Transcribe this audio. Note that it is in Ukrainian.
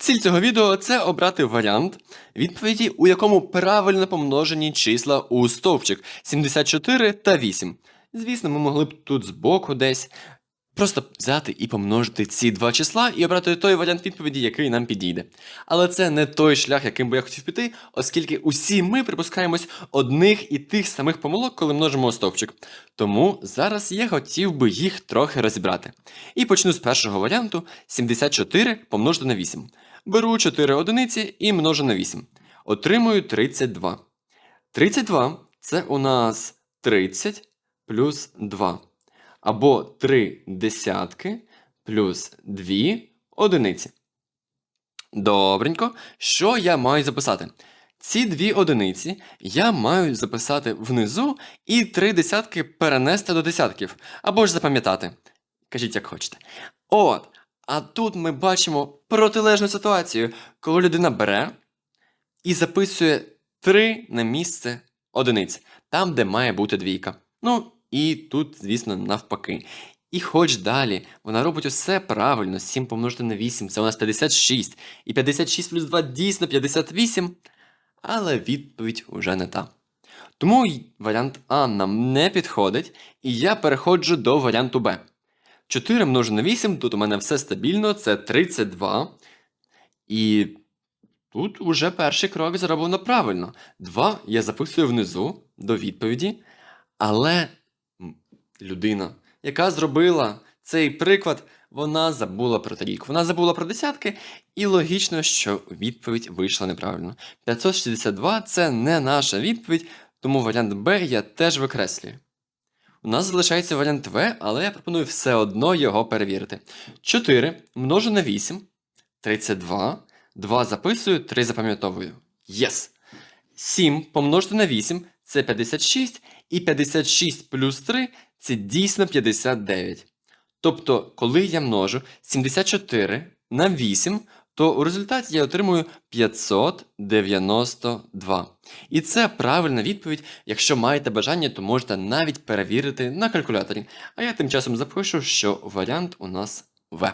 Ціль цього відео це обрати варіант відповіді, у якому правильно помножені числа у стовпчик 74 та 8. Звісно, ми могли б тут збоку десь просто взяти і помножити ці два числа і обрати той варіант відповіді, який нам підійде. Але це не той шлях, яким би я хотів піти, оскільки усі ми припускаємось одних і тих самих помилок, коли множимо стовпчик. Тому зараз я хотів би їх трохи розібрати. І почну з першого варіанту 74 помножити на 8. Беру 4 одиниці і множу на 8. Отримую 32. 32 це у нас 30 плюс 2. Або 3 десятки плюс 2 одиниці. Добренько. Що я маю записати? Ці дві одиниці я маю записати внизу і три десятки перенести до десятків. Або ж запам'ятати. Кажіть, як хочете. От. А тут ми бачимо протилежну ситуацію, коли людина бере і записує 3 на місце одиниць, там, де має бути двійка. Ну, і тут, звісно, навпаки. І хоч далі вона робить усе правильно, 7 помножити на 8, це у нас 56. І 56 плюс 2 дійсно 58, але відповідь уже не та. Тому варіант А нам не підходить, і я переходжу до варіанту Б. 4 множу на 8, тут у мене все стабільно, це 32. І тут уже перший крок зроблено правильно. 2 я записую внизу до відповіді, але людина, яка зробила цей приклад, вона забула про трійку. Вона забула про десятки, і логічно, що відповідь вийшла неправильно. 562 це не наша відповідь, тому варіант Б я теж викреслюю. У нас залишається варіант В, але я пропоную все одно його перевірити. 4 множу на 8, 32, 2 записую, 3 запам'ятовую. Єс! 7 помножити на 8 це 56, і 56 плюс 3 це дійсно 59. Тобто, коли я множу 74 на 8, то у результаті я отримую 592. І це правильна відповідь. Якщо маєте бажання, то можете навіть перевірити на калькуляторі. А я тим часом запишу, що варіант у нас В.